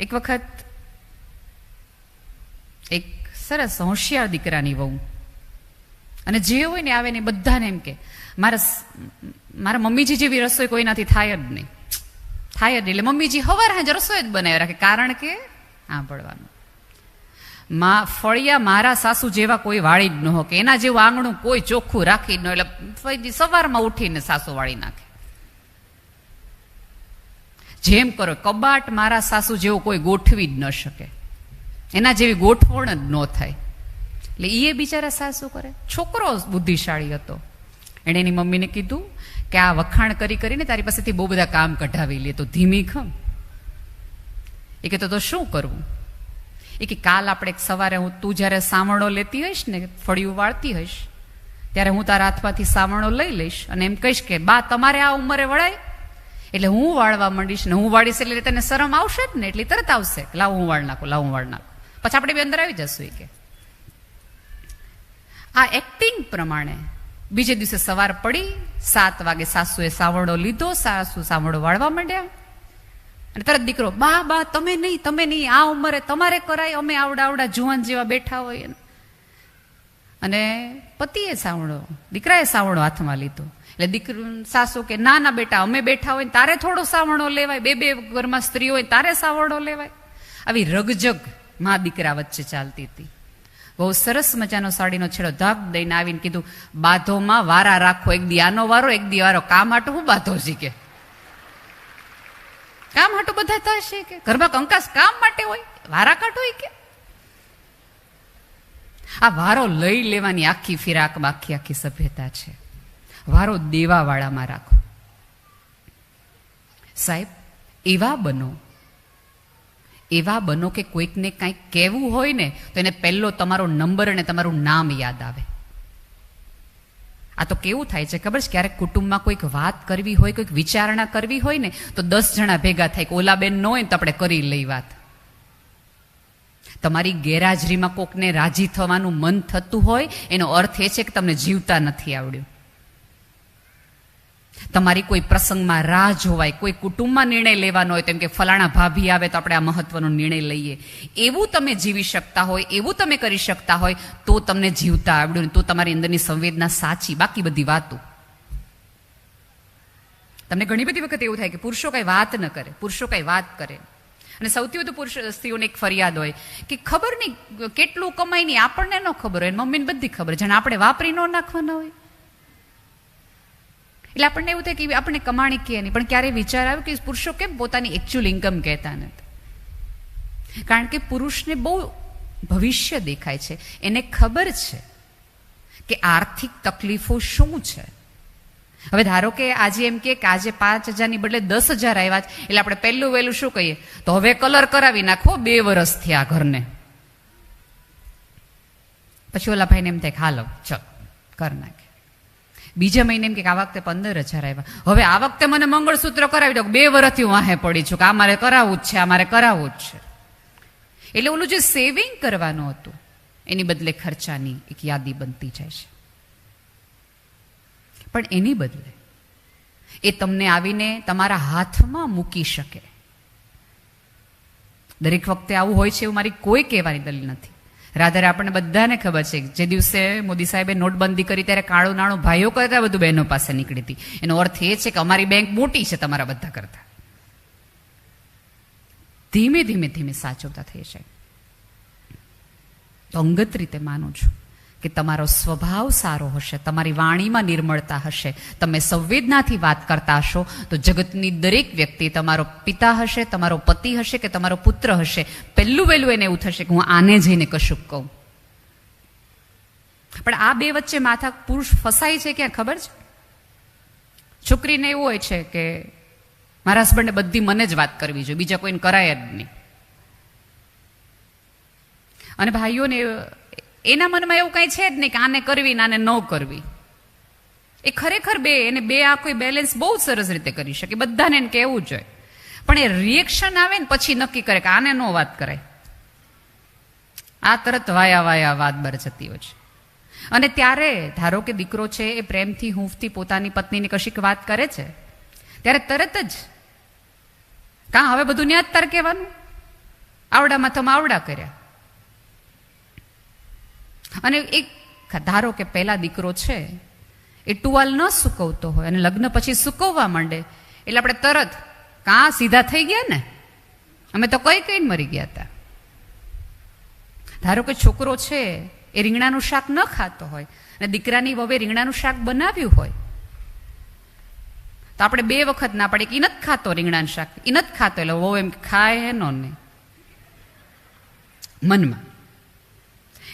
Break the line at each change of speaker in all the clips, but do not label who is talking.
એક વખત એક સરસ હોશિયાર દીકરાની વહુ. અને જે હોય ને આવે ને બધાને એમ કે, મારા મારા મમ્મીજી જેવી રસોઈ કોઈનાથી થાય જ નહીં. થાય જ નહીં. એટલે મમ્મીજી હવાર હાજર રસોઈ જ બનાવી રાખે. કારણ કે સાંભળવાનું મા ફળિયા મારા સાસુ જેવા કોઈ વાળી જ ન હો એના જેવું આંગણું કોઈ ચોખ્ખું રાખી જ ન એટલે સવારમાં ઉઠીને સાસુ વાળી નાખે. જેમ કરો, કબાટ મારા સાસુ જેવો કોઈ ગોઠવી જ ન શકે. એના જેવી ગોઠવણ જ ન થાય. એટલે એ બિચારા સાસુ કરે. છોકરો બુદ્ધિશાળી હતો. એણે એની મમ્મીને કીધું કે આ વખાણ કરી કરીને તારી પાસેથી બહુ બધા કામ કઢાવી લે. તો ધીમી ખમ. એ કહેતો, તો શું કરવું? એ કે, કાલ આપણે સવારે હું, તું જ્યારે સાવણો લેતી હોઈશ ને ફળિયું વાળતી હોઈશ, ત્યારે હું તારા હાથમાંથી સાવણો લઈ લઈશ અને એમ કહીશ કે, બા, તમારે આ ઉંમરે વળાય એટલે હું વાળવા માંડીશ ને હું વાળીશ એટલે તને શરમ આવશે જ ને, એટલે તરત આવશે લાવ હું વાળ નાખું, લાવ હું વાળ નાખું. પછી આપણે બે અંદર આવી જશું કે. આ એક્ટિંગ પ્રમાણે બીજે દિવસે સવાર પડી, સાત વાગે સાસુએ સાવડો લીધો, સાસુ સાવડો વાળવા માંડ્યા. અને તરત દીકરો, બા બા, તમે નહીં તમે નહીં, આ ઉંમરે તમારે કરાય, અમે આવડા આવડા જુવાન જેવા બેઠા હોય ને." અને પતિએ સાવડો દીકરાએ સાવડો હાથમાં લીધો. એટલે દીકરી, સાસુ કે, ના ના, બેટા, અમે બેઠા હોય તારે થોડો સાવણો લેવાય. બે બે ઘરમાં સ્ત્રીઓ હોય તારે સાવણો લેવાય. આવી રગજગ મા દીકરા વચ્ચે ચાલતી હતી. બહુ સરસ મજાનો સાડીનો છેડો ધાક દઈને આવીને કીધું બાધોમાં વારા રાખો. એક દી આનો વારો, એક દી વારો. કામ હાટું હું બાધો શીખે? કામ હાટું બધા થશે કે ઘરમાં કંકાસ કામ માટે હોય? વારા કાઢો કે. આ વારો લઈ લેવાની આખી ફિરાકમાં આખી આખી સભ્યતા છે. વારો દેવાવાળામાં રાખો. સાહેબ, એવા બનો. એવા બનો કે કોઈકને કાંઈક કહેવું હોય ને, તો એને પહેલો તમારો નંબર અને તમારું નામ યાદ આવે. આ તો કેવું થાય છે ખબર છે? ક્યારેક કુટુંબમાં કોઈક વાત કરવી હોય, કોઈક વિચારણા કરવી હોય ને, તો દસ જણા ભેગા થાય ઓલા બેન ન હોય તો આપણે કરી લઈ વાત. તમારી ગેરહાજરીમાં કોકને રાજી થવાનું મન થતું હોય, એનો અર્થ એ છે કે તમને જીવતા નથી આવડ્યું. તમારી કોઈ પ્રસંગમાં રાહ જોવાય, કોઈ કુટુંબમાં નિર્ણય લેવાનો હોય, તેમ કે ફલાણા ભાભી આવે તો આપણે આ મહત્વનો નિર્ણય લઈએ. એવું તમે જીવી શકતા હોય, એવું તમે કરી શકતા હોય, તો તમને જીવતા આવડ્યું તો તમારી અંદરની સંવેદના સાચી. બાકી બધી વાતો. તમને ઘણી બધી વખત એવું થાય કે પુરુષો કઈ વાત ન કરે, પુરુષો કઈ વાત કરે. અને સૌથી વધુ પુરુષ સ્ત્રીઓને એક ફરિયાદ હોય કે ખબર નહીં, કેટલું કમાય નહીં આપણને ન ખબર હોય, મમ્મીને બધી ખબર જાણે આપણે વાપરી ન નાખવાના હોય. એટલે આપણને એવું થાય કે આપણને કમાણી કે નહીં. પણ ક્યારે વિચાર આવ્યો કે પુરુષો કેમ પોતાની એકચ્યુઅલ ઇન્કમ કહેતા નથી? કારણ કે પુરુષને બહુ ભવિષ્ય દેખાય છે. એને ખબર છે કે આર્થિક તકલીફો શું છે. હવે ધારો કે આજે એમ કે આજે પાંચ હજારની બદલે દસ હજાર આવ્યા છે. એટલે આપણે પહેલું વહેલું શું કહીએ? તો હવે કલર કરાવી નાખો, બે વર્ષથી આ ઘરને. પછી ઓલા ભાઈને એમ થાય હાલો, ચલ, કર નાખે. બીજા મહિને એમ કે આ વખતે પંદર હજાર આવ્યા હવે આ વખતે મને મંગળસૂત્ર કરાવી દો બે વર્ષથી હું આહે પડી છું કે આ મારે કરાવવું જ છે, આ મારે કરાવવું જ છે. એટલે ઓલું જે સેવિંગ કરવાનું હતું, એની બદલે ખર્ચાની એક યાદી બનતી જાય છે. પણ એની બદલે એ તમને આવીને તમારા હાથમાં મૂકી શકે. દરેક વખતે આવું હોય છે એવું મારી કોઈ કહેવાની દલીલ નથી. રાધારે આપણને બધાને ખબર છે જે દિવસે મોદી સાહેબે નોટબંધી કરી ત્યારે કાળું નાણું ભાઈઓ કરતા બધું બહેનો પાસે નીકળી હતી. એનો અર્થ એ છે કે અમારી બેંક મોટી છે તમારા બધા કરતા. ધીમે ધીમે ધીમે સાચવતા થઈ જાય. તો અંગત રીતે માનું છું. કે તમારો સ્વભાવ સારો હશે, તમારી વાણીમાં નિર્મળતા હશે, તમે સંવેદનાથી વાત કરતા હશો, તો જગતની દરેક વ્યક્તિ તમારો પિતા હશે, તમારો પતિ હશે કે તમારો પુત્ર હશે, પહેલું વહેલું એને એવું થશે કે હું આને જઈને કશુંક કહું. પણ આ બે વચ્ચે માથા પુરુષ ફસાય છે ક્યાં, ખબર છે? છોકરીને એવું હોય છે કે મારા હસબન્ડે બધી મને જ વાત કરવી જોઈએ, બીજા કોઈને કરાય જ નહીં. અને ભાઈઓને એના મનમાં એવું કંઈ છે જ નહીં કે આને કરવી ને આને ન કરવી. એ ખરેખર બે, એને બે આ કોઈ બેલેન્સ બહુ સરસ રીતે કરી શકે. બધાને એને કહેવું જોઈએ પણ એ રિએક્શન આવે ને પછી નક્કી કરે કે આને નો વાત કરાય. આ તરત વાયા વાયા વાત બર જતી હોય છે. અને ત્યારે, ધારો કે દીકરો છે, એ પ્રેમથી હૂંફથી પોતાની પત્નીની કશીક વાત કરે છે, ત્યારે તરત જ કાં હવે બધું ન્યાજ તાર કહેવાનું? આવડામાં તમે આવડા કર્યા. અને એક ધારો કે પહેલા દીકરો છે, એ ટુવાલ ન સુકવતો હોય અને લગ્ન પછી સુકવવા માંડે, એટલે આપણે તરત કાં સીધા થઈ ગયા ને? અમે તો કઈ કઈ મરી ગયા હતા ધારો કે છોકરો છે, એ રીંગણાનું શાક ન ખાતો હોય અને દીકરાની વવે રીંગણાનું શાક બનાવ્યું હોય, તો આપણે બે વખત ના પડે કે ઈ નથી ખાતો રીંગણાનું શાક, ઈ નથી ખાતો, એટલે વહુ એમ ખાય હે નો ને મનમાં.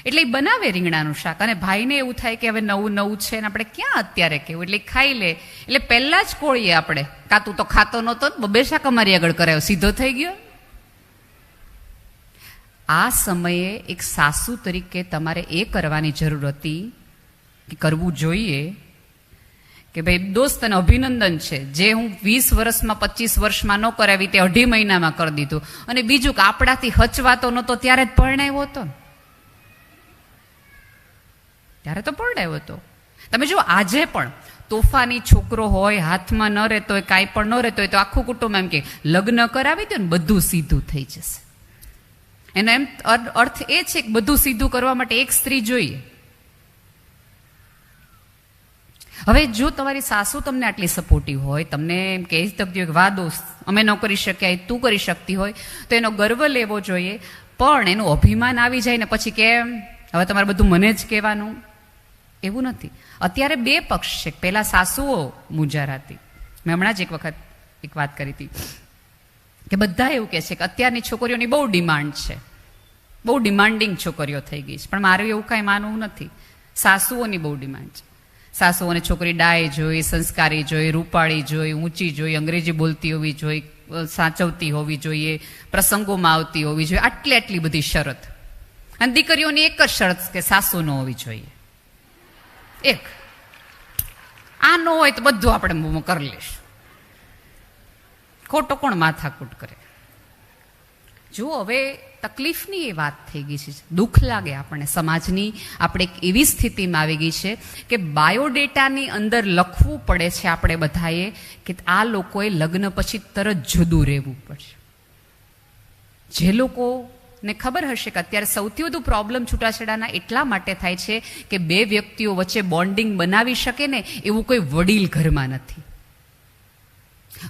એટલે એ બનાવે રીંગણાનું શાક. અને ભાઈને એવું થાય કે હવે નવું નવું છે ને આપણે ક્યાં અત્યારે કેવું? એટલે ખાઈ લે. એટલે પહેલાં જ કોળીએ આપણે. કાં તું તો ખાતો નહોતો બબે શાક અમારી આગળ કરાયો. સીધો થઈ ગયો? આ સમયે એક સાસુ તરીકે તમારે એ કરવાની જરૂર હતી કે કરવું જોઈએ કે ભાઈ, દોસ્ત અને અભિનંદન છે. જે હું વીસ વર્ષમાં, પચીસ વર્ષમાં ન કરાવી તે અઢી મહિનામાં કરી દીધું. અને બીજું કે આપણાથી હચવાતો નહોતો, ત્યારે જ પરણાવ્યો હતો ને. ત્યારે તો પરણાવ્યો હતો. તમે જો આજે પણ તોફાની છોકરો હોય, હાથમાં ન રહેતો હોય, કાંઈ પણ ન રહેતો હોય, તો આખું કુટુંબ એમ કે લગ્ન કરાવી દો ને બધું સીધું થઈ જશે. એનો એમ અર્થ એ છે કે બધું સીધું કરવા માટે એક સ્ત્રી જોઈએ. હવે જો તમારી સાસુ તમને આટલી સપોર્ટિવ હોય, તમને એમ કહી શકતી હોય કે વાહ દોસ્ત, અમે ન કરી શક્યા તું કરી શકતી હોય, તો એનો ગર્વ લેવો જોઈએ. પણ એનું અભિમાન આવી જાય ને પછી કેમ? હવે તમારે બધું મને જ કહેવાનું. એવું નથી. અત્યારે બે પક્ષ છે. પહેલાં સાસુઓ મુંજારાતી મેં હમણાં જ એક વખત એક વાત કરી હતી કે બધા એવું કહે છે કે અત્યારની છોકરીઓની બહુ ડિમાન્ડ છે. બહુ ડિમાન્ડિંગ છોકરીઓ થઈ ગઈ છે. પણ મારું એવું કાંઈ માનવું નથી. સાસુઓની બહુ ડિમાન્ડ છે. સાસુઓને છોકરી ડાય જોઈ, સંસ્કારી જોઈ, રૂપાળી જોઈ, ઊંચી જોઈ, અંગ્રેજી બોલતી હોવી જોઈ સાચવતી હોવી જોઈએ, પ્રસંગોમાં આવતી હોવી જોઈએ. આટલી આટલી બધી શરત. અને દીકરીઓની એક જ શરત કે સાસુ ન હોવી જોઈએ. એક. આ ન હોય તો બધું આપણે કરી લઈશું. ખોટો કોણ માથાકૂટ કરે? જો હવે તકલીફની એ વાત થઈ ગઈ છે. દુઃખ લાગે આપણને. સમાજની આપણે એક એવી સ્થિતિમાં આવી ગઈ છે કે બાયોડેટાની અંદર લખવું પડે છે આપણે બધાએ કે આ લોકોએ લગ્ન પછી તરત જુદું રહેવું પડશે. જે લોકોને ખબર હશે કે અત્યારે સૌથી વધુ પ્રોબ્લેમ છૂટાછેડાના એટલા માટે થાય છે કે બે વ્યક્તિઓ વચ્ચે બોન્ડિંગ બનાવી શકે ને એવું કોઈ વડીલ ઘરમાં નથી.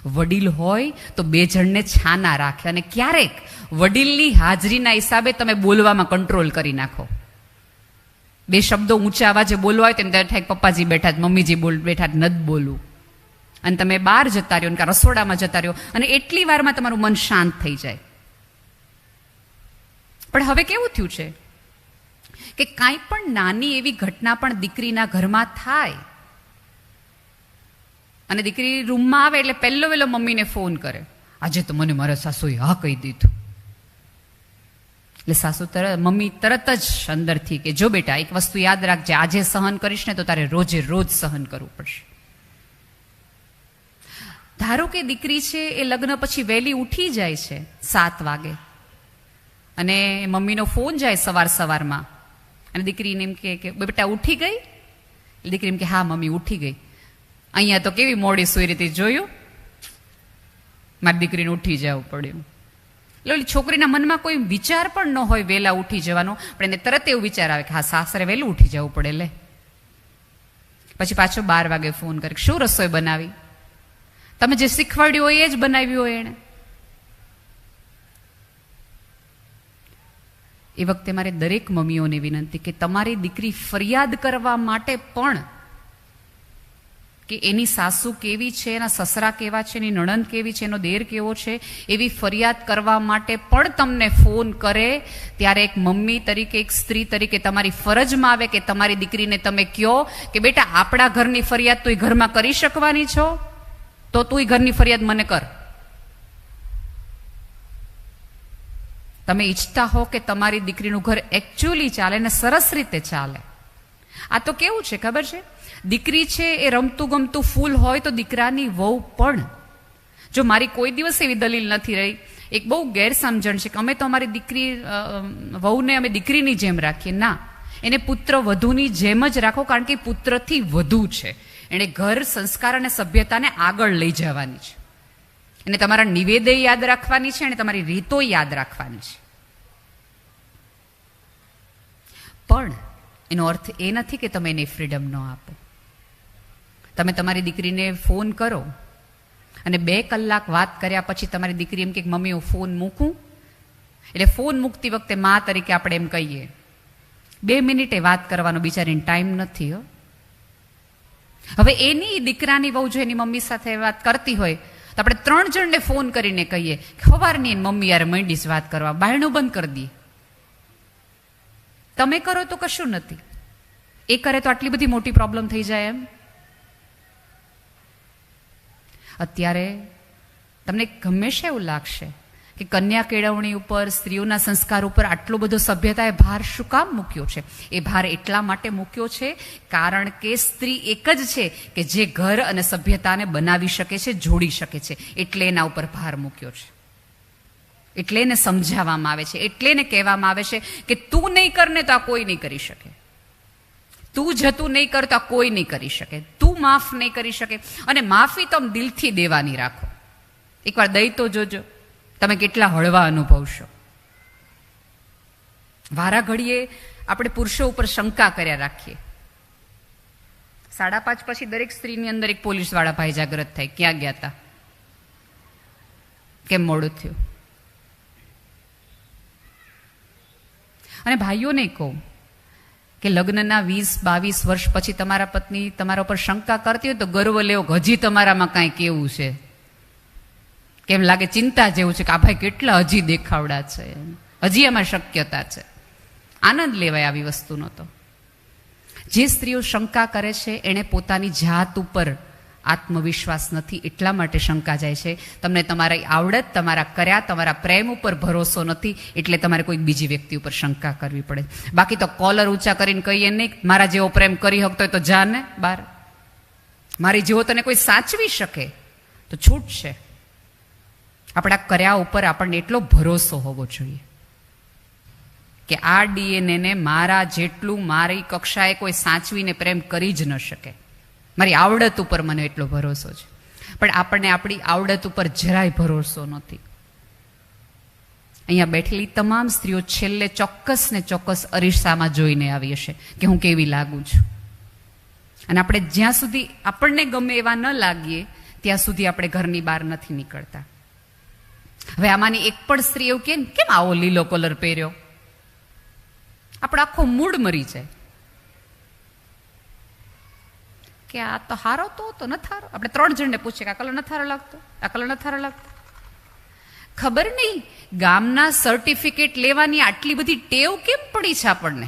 વડીલ હોય તો બે જણને છાના રાખે અને ક્યારેક વડીલની હાજરીના હિસાબે તમે બોલવામાં કંટ્રોલ કરી નાખો. બે શબ્દો ઊંચા અવાજે બોલવા હોય તેમ ત્યારે થાય પપ્પાજી બેઠા જ, મમ્મીજી બોલ, બેઠા જ, નથી બોલવું અને તમે બહાર જતા રહ્યો ને રસોડામાં જતા રહ્યો અને એટલી વારમાં તમારું મન શાંત થઈ જાય. પણ હવે કેવું થયું છે? કે કાંઈ પણ નાની એવી ઘટના પણ દીકરીના ઘરમાં થાય. અને દીકરી રૂમમાં આવે એટલે પહેલો વહેલો મમ્મીને ફોન કરે. આજે તો મને મારા સાસુએ હા કહી દીધું. એટલે સાસુ તરત મમ્મી તરત જ અંદરથી કે, જો બેટા, એક વસ્તુ યાદ રાખજે, આજે સહન કરીશ ને તો તારે રોજે રોજ સહન કરવું પડશે. ધારો કે દીકરી છે એ લગ્ન પછી વહેલી ઉઠી જાય છે સાત વાગે. અને મમ્મીનો ફોન જાય સવાર સવારમાં. અને દીકરીને એમ કે, બેટા, ઉઠી ગઈ? દીકરી એમ કે હા, મમ્મી, ઉઠી ગઈ. અહીંયા તો કેવી મોડી સુઈ રીતે જોયું. મારી દીકરીને ઉઠી જવું પડ્યું. એટલે છોકરીના મનમાં કોઈ વિચાર પણ ન હોય વહેલા ઉઠી જવાનો, પણ એને તરત એવું વિચાર આવે કે, હા, સાસરે વહેલું ઉઠી જવું પડે, લે. પછી પાછો બાર વાગે ફોન કરે શું રસોઈ બનાવી? તમે જે શીખવાડ્યું હોય એ જ બનાવ્યું હોય એણે. એ વખતે મારે દરેક મમ્મીઓને વિનંતી કે તમારી દીકરી ફરિયાદ કરવા માટે પણ કે એની સાસુ કેવી છે, એના સસરા કેવા છે, એની નણંદ કેવી છે, એનો દેર કેવો છે, એવી ફરિયાદ કરવા માટે પણ તમને ફોન કરે ત્યારે એક મમ્મી તરીકે, એક સ્ત્રી તરીકે તમારી ફરજમાં આવે કે તમારી દીકરીને તમે કહો કે બેટા, આપણા ઘરની ફરિયાદ તું ઘરમાં કરી શકવાની છો? તો તું ઘરની ફરિયાદ મને કર. તમે ઈચ્છતા હો કે તમારી દીકરીનું ઘર એકચ્યુઅલી ચાલે ને સરસ રીતે ચાલે. આ તો કેવું છે, ખબર છે? દીકરી છે એ રમતું ગમતું ફૂલ હોય તો દીકરાની વહુ પણ. જો મારી કોઈ દિવસ એવી દલીલ નથી રહી, એક બહુ ગેરસમજણ છે કે અમે તો અમારી દીકરી વહુને અમે દીકરીની જેમ રાખીએ. ના, એને પુત્ર વધુની જેમ જ રાખો કારણ કે પુત્રથી વધુ છે. એણે ઘર, સંસ્કાર અને સભ્યતાને આગળ લઈ જવાની છે. અને તમારા નિવેદે યાદ રાખવાની છે અને તમારી રીતો યાદ રાખવાની છે. પણ એનો અર્થ એ નથી કે તમે એને ફ્રીડમ ન આપો. તમે તમારી દીકરીને ફોન કરો અને બે કલાક વાત કર્યા પછી તમારી દીકરી એમ કે મમ્મી, હું ફોન મૂકું? એટલે ફોન મૂકતી વખતે મા તરીકે આપણે એમ કહીએ, બે મિનિટે વાત કરવાનો બિચારીને ટાઈમ નથી હો. હવે એની દીકરાની બહુ જો એની મમ્મી સાથે વાત કરતી હોય તો આપણે ત્રણ જણને ફોન કરીને કહીએ ખબરની એની મમ્મી યાર મંડીશ વાત કરવા બાયણું બંધ કરી દઈએ તમે કરો તો કશું નથી. એ કરે તો આટલી બધી મોટી પ્રોબ્લેમ થઈ જાય એમ. અત્યારે તમને ગમે છે એવું લાગશે. કે કન્યા કેળવણી ઉપર, સ્ત્રીઓના સંસ્કાર ઉપર આટલો બધો સભ્યતાએ ભાર શું કામ મૂક્યો છે? એ ભાર એટલા માટે મૂક્યો છે કારણ કે સ્ત્રી એક જ છે કે જે ઘર અને સભ્યતાને બનાવી શકે છે, જોડી શકે છે. એટલે એના ઉપર ભાર મૂક્યો છે. એટલે એને સમજાવવામાં આવે છે. એટલે એને કહેવામાં આવે છે કે તું નહીં કરને તો આ કોઈ નહીં કરી શકે. તું જતું નહીં કર તો આ કોઈ નહીં કરી શકે. તું માફ નહીં કરી શકે. અને માફી તો આમ દિલથી દેવાની રાખો. એકવાર દઈ તો જોજો. તમે કેટલા હળવા અનુભવશો. વારા ઘડીએ આપણે પુરુષો ઉપર શંકા કર્યા રાખીએ. સાડા પાંચ પછી દરેક સ્ત્રીની અંદર એક પોલીસવાળા ભાઈ જાગ્રત થાય, ક્યાં ગયા હતા કેમ મોડું થયું? અને ભાઈઓને કહું કે લગ્નના વીસ, બાવીસ વર્ષ પછી તમારા પત્ની તમારા ઉપર શંકા કરતી હોય તો ગર્વ લેવો હજી તમારામાં કાંઈ કેવું છે? કેમ લાગે ચિંતા જેવું છે કે આ ભાઈ કેટલા હજી દેખાવડા છે. હજી એમાં શક્યતા છે. આનંદ લેવાય આવી વસ્તુનો તો. જે સ્ત્રીઓ શંકા કરે છે, એણે પોતાની જાત ઉપર આત્મવિશ્વાસ નથી, એટલા માટે શંકા જાય છે. તમને તમારી આવડત, તમારા કર્યા, તમારા પ્રેમ ઉપર ભરોસો નથી, એટલે તમારે કોઈ બીજી વ્યક્તિ ઉપર શંકા કરવી પડે. બાકી તો કોલર ઊંચા કરીને કહીએ નહીં, મારા જેવો પ્રેમ કરી શકતો હોય તો જાને બાર. મારી જેવો તને કોઈ સાચવી શકે તો છૂટ છે આપણા કર્યા ઉપર આપણને એટલો ભરોસો હોવો જોઈએ કે આ ડીએનએને મારા જેટલું મારી કક્ષાએ કોઈ સાચવીને પ્રેમ કરી જ ન શકે. મારી આવડત ઉપર મને એટલો ભરોસો છે. પણ આપણને આપણી આવડત ઉપર જરાય ભરોસો નથી. અહીંયા બેઠેલી તમામ સ્ત્રીઓ છેલ્લે ચોક્કસ ને ચોક્કસ અરીસામાં જોઈને આવી હશે કે હું કેવી લાગુ છું. અને આપણે જ્યાં સુધી આપણને ગમે એવા ન લાગીએ, ત્યાં સુધી આપણે ઘરની બહાર નથી નીકળતા. હવે આમાંની એક પણ સ્ત્રી એવું કે કેમ આવો લીલો કલર પહેર્યો? આપણો આખો મૂડ મરી જાય. કે આ તો હારો તો તો ન થારો આપણે ત્રણ જણને પૂછીએ કે આ કલર નથી હારો લાગતો? આ કલર ન હારો લાગતો? ખબર નહીં ગામના સર્ટિફિકેટ લેવાની આટલી બધી ટેવ કેમ પડી છે આપણને?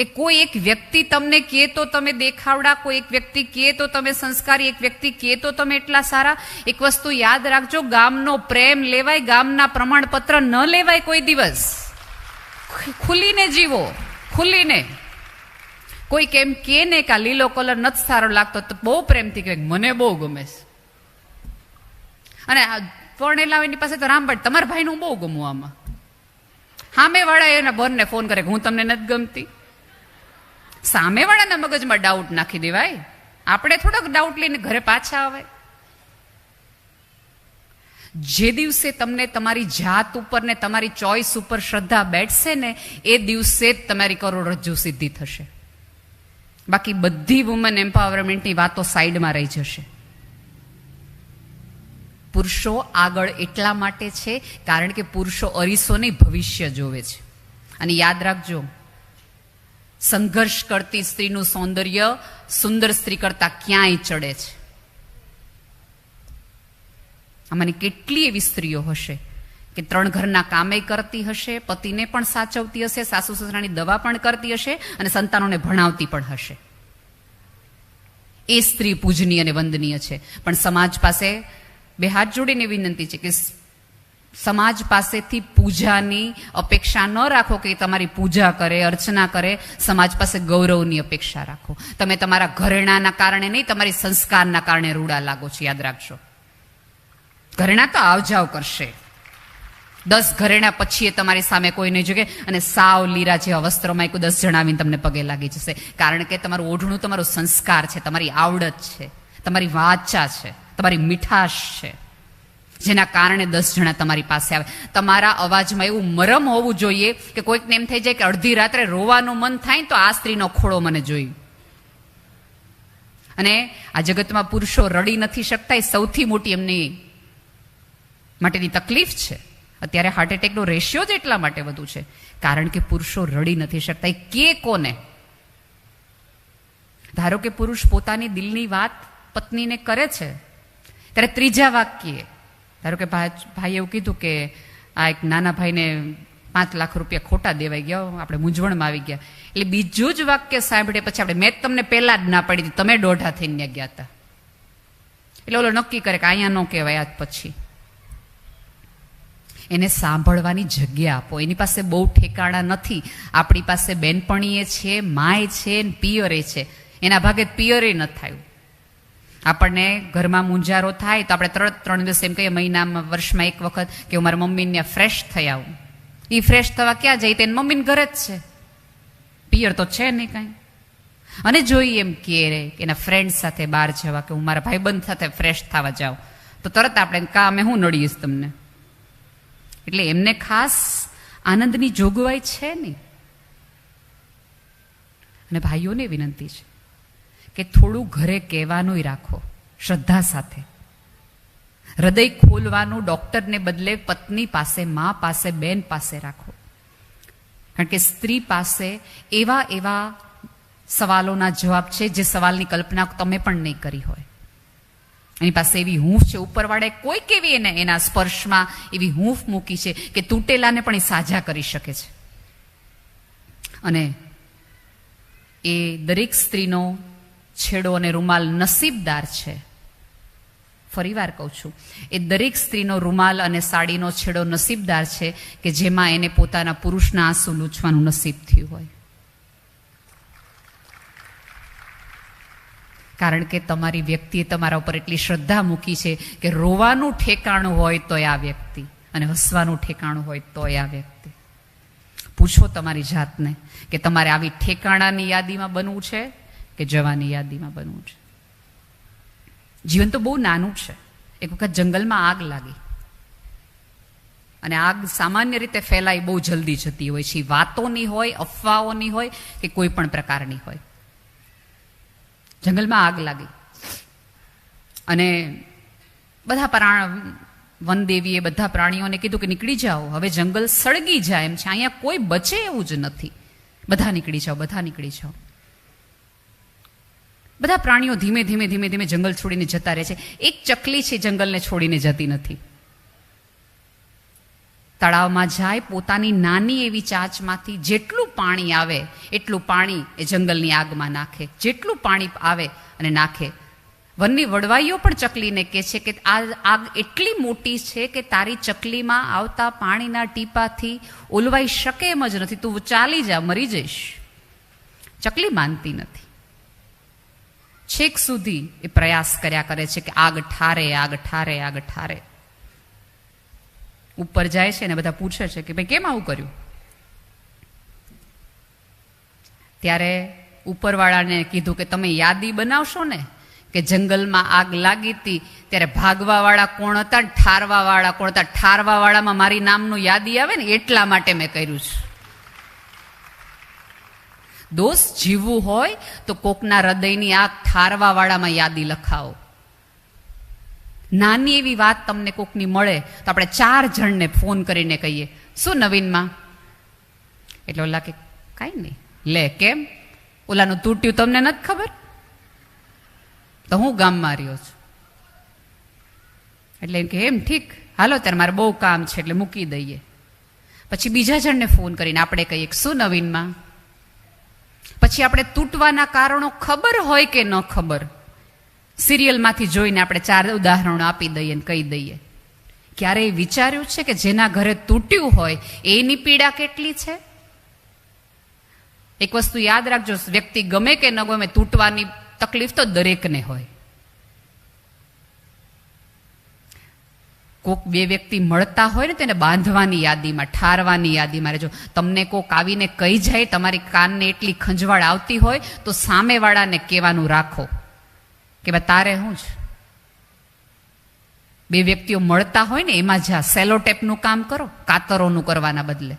કે કોઈ એક વ્યક્તિ તમને કહે તો તમે દેખાવડા, કોઈ એક વ્યક્તિ કહે તો તમે સંસ્કારી, એક વ્યક્તિ કહે તો તમે એટલા સારા. એક વસ્તુ યાદ રાખજો, ગામનો પ્રેમ લેવાય, ગામના પ્રમાણપત્ર ન લેવાય કોઈ દિવસ. ખુલીને જીવો, ખુલીને. કોઈ કેમ કે ને કે લીલો કલર નથી સારો લાગતો, તો બહુ પ્રેમથી કહે, મને બહુ ગમે છે. અને પરણેલા એની પાસે તો રામભાઈ તમારા ભાઈનું બહુ ગમું આમાં. મેં વાળા એના બરને ફોન કરે કે, હું તમને નથી ગમતી. સામેવાળાના મગજમાં ડાઉટ નાખી દેવાય. આપણે થોડોક ડાઉટ લઈને ઘરે પાછા આવે. જે દિવસે તમને તમારી જાત ઉપર ને તમારી ચોઈસ ઉપર શ્રદ્ધા બેઠશે ને, એ દિવસે જ તમારી કરોડરજ્જુ સિદ્ધિ થશે. બાકી બધી વુમન એમ્પાવરમેન્ટની વાતો સાઈડમાં રહી જશે. પુરુષો આગળ એટલા માટે છે કારણ કે પુરુષો અરીસોને ભવિષ્ય જોવે છે. અને યાદ રાખજો સંઘર્ષ કરતી સ્ત્રીનું સૌંદર્ય સુંદર સ્ત્રી કરતા ક્યાંય ચડે છે? આમાંની કેટલી એવી સ્ત્રીઓ હશે કે ત્રણ ઘરના કામે કરતી હશે, પતિને પણ સાચવતી હશે, સાસુ સસરાની દવા પણ કરતી હશે અને સંતાનોને ભણાવતી પણ હશે? એ સ્ત્રી પૂજનીય અને વંદનીય છે. પણ સમાજ પાસે બે હાથ જોડીને વિનંતી છે કે સમાજ પાસેથી પૂજાની અપેક્ષા ન રાખો કે તમારી પૂજા કરે, અર્ચના કરે, સમાજ પાસે ગૌરવની અપેક્ષા રાખો. તમે તમારા ઘરેણાના કારણે નહીં, તમારી સંસ્કારના કારણે રૂડા લાગો છો, યાદ રાખજો. ઘરેણા તો આવજાવ કરશે. દસ ઘરેણા પછી એ તમારી સામે કોઈ નહીં જોકે અને સાવ લીરા જેવા વસ્ત્રોમાં એક દસ જણાવીને તમને પગે લાગી જશે. કારણ કે તમારું ઓઢણું તમારો સંસ્કાર છે, તમારી આવડત છે, તમારી વાચા છે, તમારી મીઠાશ છે. જેના કારણે દસ જણા તમારી પાસે આવે. તમારા અવાજમાં એવું મરમ હોવું જોઈએ કે કોઈકને એમ થઈ જાય કે અડધી રાત્રે રોવાનું મન થાય તો આ સ્ત્રીનો ખોળો મને જોઈ. અને આ જગતમાં પુરુષો રડી નથી શકતા, એ સૌથી મોટી એમની માટેની તકલીફ છે. અત્યારે હાર્ટ એટેકનો રેશિયો જ એટલા માટે વધુ છે. કારણ કે પુરુષો રડી નથી શકતા. એ કે કોને? ધારો કે પુરુષ પોતાની દિલની વાત પત્નીને કરે છે, ત્યારે ત્રીજા વાક્યે ધારો કે ભાઈ એવું કીધું કે આ એક નાના ભાઈને પાંચ લાખ રૂપિયા ખોટા દેવાઈ ગયા આપણે મૂંઝવણમાં આવી ગયા. એટલે બીજું જ વાક્ય સાંભળે પછી આપણે, મેં તમને પહેલા જ ના પડી હતી, તમે દોઢા થઈને ગયા હતા. એટલે ઓલો નક્કી કરે કે અહીંયા ન કહેવાય, આજ પછી. એને સાંભળવાની જગ્યા આપો. એની પાસે બહુ ઠેકાણા નથી. આપણી પાસે બેનપણીએ છે માય છે પિયરે છે. એના ભાગે પિયરે ન થયું. આપણને ઘરમાં મુંજારો થાય તો આપણે ત્રણ ત્રણ દિવસ એમ કહીએ મહિનામાં વર્ષમાં એક વખત કે હું મારા મમ્મીને ફ્રેશ થઈ આવું. એ ફ્રેશ થવા ક્યાં જાય? તેને મમ્મીને ઘરે જ છે. પિયર તો છે નહીં કાંઈ. અને જોઈએ એમ કે એના ફ્રેન્ડ સાથે બહાર જવા કે હું મારા ભાઈબંધ સાથે ફ્રેશ થવા જાઉં. તો તરત આપણે કા અમે હું નડીશ તમને? એટલે એમને ખાસ આનંદની જોગવાઈ છે નહીં. અને ભાઈઓને વિનંતી છે. કે થોડું ઘરે કહેવાનું રાખો, શ્રદ્ધા સાથે. હૃદય ખોલવાનું ડોક્ટરને બદલે પત્ની પાસે, મા પાસે, બેન પાસે રાખો. કારણ કે સ્ત્રી પાસે એવા એવા સવાલોના જવાબ છે જે સવાલની કલ્પના તમે પણ નહીં કરી હોય. એની પાસે એવી હૂંફ છે ઉપરવાળે કોઈ કેવી એને એના સ્પર્શમાં એવી હૂંફ મૂકી છે કે તૂટેલાને પણ એ સાજા કરી શકે છે. અને એ દરેક સ્ત્રીનો છેડો અને રૂમાલ નસીબદાર છે. ફરીવાર કહું છું, એ દરેક સ્ત્રીનો રૂમાલ અને સાડીનો છેડો નસીબદાર છે કે જેમાં એને પોતાના પુરુષના આંસુ લૂછવાનું નસીબ થયું હોય. કારણ કે તમારી વ્યક્તિએ તમારા ઉપર એટલી શ્રદ્ધા મૂકી છે કે રોવાનું ઠેકાણું હોય તો આ વ્યક્તિ અને હસવાનું ઠેકાણું હોય તો આ વ્યક્તિ. પૂછો તમારી જાતને કે તમારે આવી ઠેકાણાની યાદીમાં બનવું છે? કે જવાની યાદીમાં બનવું છે. જીવન તો બહુ નાનું છે. એક વખત જંગલમાં આગ લાગી. અને આગ સામાન્ય રીતે ફેલાઈ બહુ જલ્દી જતી હોય છે. વાતોની હોય, અફવાઓની હોય કે કોઈ પણ પ્રકારની હોય. જંગલમાં આગ લાગી. અને બધા પ્રાણ, વનદેવીએ બધા પ્રાણીઓને કીધું કે નીકળી જાઓ. હવે જંગલ સળગી જાય એમ છે. અહીંયા કોઈ બચે એવું જ નથી. બધા નીકળી જાઓ, બધા નીકળી જાઓ. બધા પ્રાણીઓ ધીમે ધીમે ધીમે ધીમે જંગલ છોડીને જતા રહે છે. એક ચકલી છે, જંગલને છોડીને જતી નથી. તળાવમાં જાય, પોતાની નાની એવી ચાંચમાંથી જેટલું પાણી આવે, એટલું પાણી એ જંગલની આગમાં નાખે. જેટલું પાણી આવે અને નાખે. વનની વડવાઈઓ પણ ચકલીને કહે છે કે આ આગ એટલી મોટી છે કે તારી ચકલીમાં આવતા પાણીના ટીપાથી ઓલવાઈ શકે એમ જ નથી. તું ચાલી જા, મરી જઈશ. ચકલી માનતી નથી. છેક સુધી એ પ્રયાસ કર્યા કરે છે કે આગ ઠારે આગ ઠારે આગ ઠારે. ઉપર જાય છે ને બધા પૂછે છે કે ભાઈ કેમ આવું કર્યું? ત્યારે ઉપરવાળાને કીધું કે તમે યાદી બનાવશો ને કે જંગલમાં આગ લાગી હતી, ત્યારે ભાગવા વાળા કોણ હતા ઠારવા વાળા કોણ હતા? ઠારવા વાળામાં મારી નામનું યાદી આવે ને એટલા માટે મેં કર્યું છે. દોસ્ત જીવવું હોય તો કોકના હૃદયની આ ઠારવા વાળામાં યાદી લખાવો. નાની એવી વાત તમને કોકની મળે તો આપણે ચાર જણને ફોન કરીને કહીએ, શું નવીનમાં? એટલે ઓલા કે, કાંઈ નહીં. લે, કેમ? ઓલાનું તૂટ્યું તમને નથી ખબર? તો હું ગામમાં રહ્યો છું. એટલે એમ કે, એમ, ઠીક. હાલો, ત્યારે મારે બહુ કામ છે, એટલે મૂકી દઈએ. પછી બીજા જણને ફોન કરીને આપણે કહીએ શું નવીનમાં? પછી આપણે તૂટવાના કારણો ખબર હોય કે ન ખબર? સિરિયલમાંથી જોઈને આપણે ચાર ઉદાહરણો આપી દઈએ ને કહી દઈએ. ક્યારેય વિચાર્યું છે કે જેના ઘરે તૂટ્યું હોય, એની પીડા કેટલી છે? એક વસ્તુ યાદ રાખજો, વ્યક્તિ ગમે કે ન ગમે તૂટવાની તકલીફ તો દરેકને હોય. કોક બે વ્યક્તિ મળતા હોય ને તેને બાંધવાની યાદીમાં, ઠારવાની યાદીમાં રહેજો. તમને કોક આવીને કહી જાય, તમારી કાનને એટલી ખંજવાળ આવતી હોય, તો સામેવાળાને કહેવાનું રાખો કે ભાઈ તારે શું જ બે વ્યક્તિઓ મળતા હોય ને, એમાં જ્યાં સેલોટેપનું કામ કરો, કાતરોનું કરવાના બદલે.